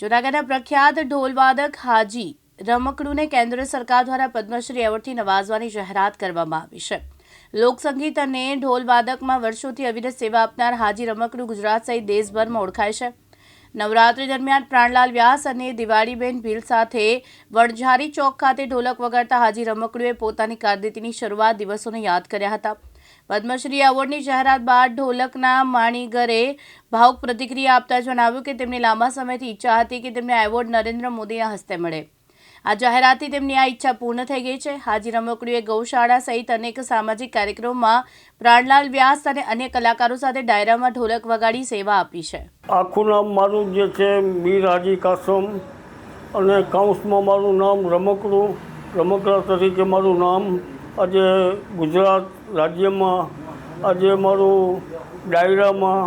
જૂનાગઢના પ્રખ્યાત ઢોલવાદક હાજી રમકડુંને કેન્દ્ર સરકાર દ્વારા પદ્મશ્રી એવોર્ડથી નવાજવાની જાહેરાત કરવામાં આવી છે. લોકસંગીત અને ઢોલવાદકમાં વર્ષોથી અવિરત સેવા આપનાર હાજી રમકડું ગુજરાત સહિત દેશભરમાં ઓળખાય છે. નવરાત્રી દરમિયાન પ્રાણલાલ વ્યાસ અને દિવાળીબેન ભીલ સાથે વણઝારી ચોક ખાતે ઢોલક વગાડતા હાજી રમકડુએ પોતાની કારકિર્દીની શરૂઆત દિવસોને યાદ કર્યા હતા. પદ્મશ્રી એવોર્ડની જાહેરાત બાદ ઢોલકના માણીગરે ભાવુક પ્રતિક્રિયા આપતા જણાવ્યું કે તેમની લાંબા સમયથી ઈચ્છા હતી કે તેમને એવોર્ડ નરેન્દ્ર મોદીના હસ્તે મળે. આ જાહેરાતથી તેમની આ ઈચ્છા પૂર્ણ થઈ ગઈ છે. હાજી રમકડીએ ગૌશાળા સહિત અનેક સામાજિક કાર્યક્રમોમાં પ્રાણલાલ વ્યાસ અને અન્ય કલાકારો સાથે ડાયરામાં ઢોલક વગાડી સેવા આપી છે. આખું નામ મારું જે છે, મીર હાજી કાસમ અને કાઉન્સમાં મારું નામ રમકડું, રમકડા તરીકે મારું નામ આજે ગુજરાત રાજ્યમાં, આજે મારું ડાયરામાં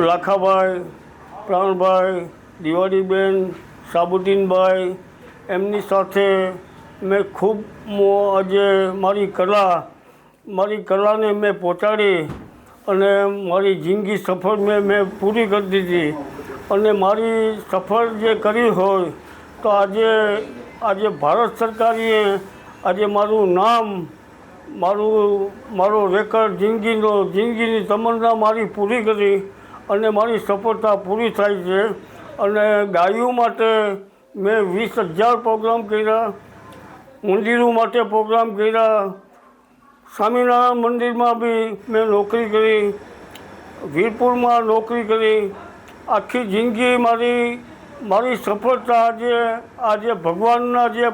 લાખાભાઈ, પ્રાણભાઈ, દિવાળીબેન સાબુદ્દીનભાઈ એમની સાથે મેં ખૂબ આજે મારી કલા, મારી કલાને મેં પહોંચાડી અને મારી જિંદગી સફળ મેં મેં પૂરી કરી દીધી. અને મારી સફળ જે કરી હોય, તો આજે આજે ભારત સરકારે આજે મારું નામ, મારું, મારો રેકર્ડ જિંદગીનો, જિંદગીની તમન્ના મારી પૂરી કરી અને મારી સફળતા પૂરી થાય છે. અને ગાયો માટે મેં વીસ હજાર પ્રોગ્રામ કર્યા, મંદિરો માટે પ્રોગ્રામ કર્યા, સ્વામિનારાયણ મંદિરમાં બી મેં નોકરી કરી, વીરપુરમાં નોકરી કરી. આખી જિંદગી મારી મારી સફળતા આજે આજે ભગવાનના જે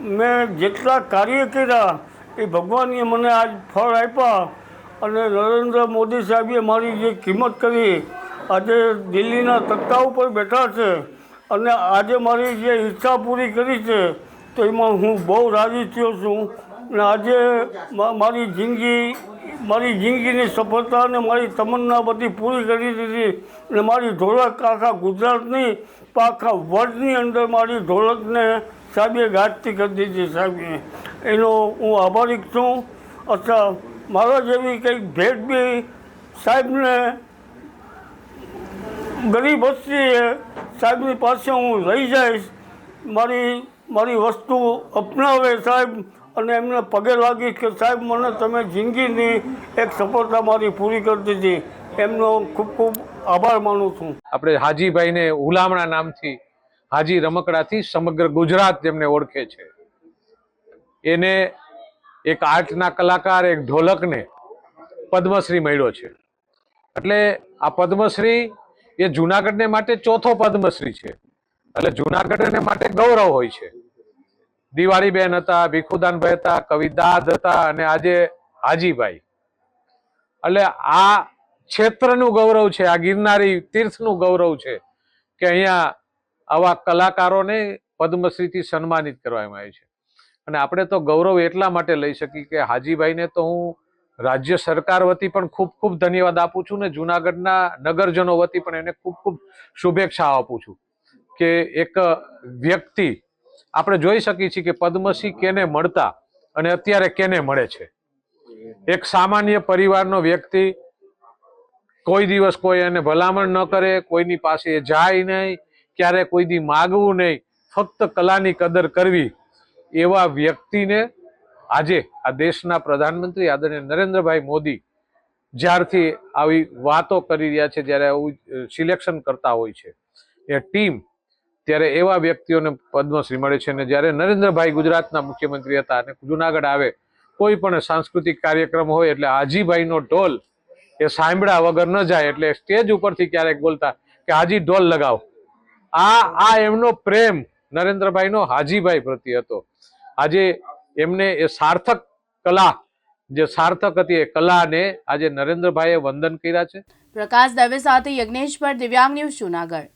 મેં જેટલા કાર્ય કર્યા એ ભગવાને મને આજ ફળ આપ્યા અને નરેન્દ્ર મોદી સાહેબે મારી જે કિંમત કરી, આજે દિલ્હીના તખ્તા ઉપર બેઠા છે અને આજે મારી જે ઈચ્છા પૂરી કરી છે, તો એમાં હું બહુ રાજી થયો છું. અને આજે મારી જિંદગી મારી જિંદગીની સફળતા અને મારી તમન્ના બધી પૂરી કરી દીધી. અને મારી ઢોલક આખા ગુજરાતની, આખા વર્લ્ડની અંદર મારી ઢોલકને સાહેબે ગાજતી કરી દીધી સાહેબે. એનો હું આભારી છું. અથવા મારા જેવી કંઈક ભેટ બી સાહેબને ગરીબ વસ્તીએ સાહેબની પાસે હું રહી જઈશ. મારી મારી વસ્તુ અપનાવે સાહેબ. અને એમને પગે લાગી કે સાહેબ, મને તમે જિંદગીની એક સફળતા મારી પૂરી કરી દીધી. એમનો ખૂબ ખૂબ આભાર માનું છું. આપણે હાજીભાઈને હુલામણા નામથી, હાજી રમકડાથી સમગ્ર ગુજરાત જેમને ઓળખે છે. એને એક આર્ટના કલાકાર, એક ઢોલકને પદ્મશ્રી મળ્યો છે. એટલે આ પદ્મશ્રી એ જુનાગઢને માટે ચોથો પદ્મશ્રી છે. એટલે જુનાગઢને માટે ગૌરવ હોય છે. દિવાળીબેન હતા, ભીખુદાનભાઈ હતા કવિદાદ હતા અને આજે હાજીભાઈ. એટલે આ ક્ષેત્રનું ગૌરવ છે, આ ગિરનારી તીર્થનું ગૌરવ છે કે અહીંયા આવા કલાકારોને પદ્મશ્રીથી સન્માનિત કરવામાં આવે છે. અને આપણે તો ગૌરવ એટલા માટે લઈ શકીએ કે હાજીભાઈને તો હું રાજ્ય સરકાર વતી પણ ખૂબ ખૂબ ધન્યવાદ આપું છું ને જુનાગઢના નગરજનો વતી પણ એને ખૂબ ખૂબ શુભેચ્છા આપું છું કે એક વ્યક્તિ આપણે જોઈ શકીએ છીએ કે પદ્મશ્રી કેને મળતા અને અત્યારે કેને મળે છે? એક સામાન્ય પરિવારનો વ્યક્તિ કોઈ દિવસ કોઈ એને ભલામણ ન કરે, કોઈની પાસે જાય નહીં, ક્યારે કોઈ દી માગવું નહીં, ફક્ત કલાની કદર કરવી, એવા વ્યક્તિને આજે આ દેશના પ્રધાનમંત્રી આદરણીય નરેન્દ્રભાઈ મોદી જ્યારથી આવી વાતો કરી રહ્યા છે, જ્યારે આવું સિલેક્શન કરતા હોય છે. એ ટીમ ત્યારે એવા વ્યક્તિઓને પદ્મશ્રી મળે છે અને જ્યારે નરેન્દ્રભાઈ ગુજરાતના મુખ્યમંત્રી હતા અને જુનાગઢ આવે, કોઈ પણ સાંસ્કૃતિક કાર્યક્રમ હોય એટલે હાજીભાઈનો ઢોલ એ સાંભળ્યા વગર ન જાય એટલે સ્ટેજ ઉપરથી ક્યારેક બોલતા કે હાજી ઢોલ લગાવો. આ આ એમનો પ્રેમ નરેન્દ્રભાઈનો હાજીભાઈ પ્રત્યે હતો. આજે એમને એ સાર્થક કલા, જે સાર્થક હતી એ કલાને આજે નરેન્દ્રભાઈએ વંદન કર્યા છે. પ્રકાશ દવે સાથે યજ્ઞેશ પર દિવ્યાંગ ન્યૂઝ જૂનાગઢ.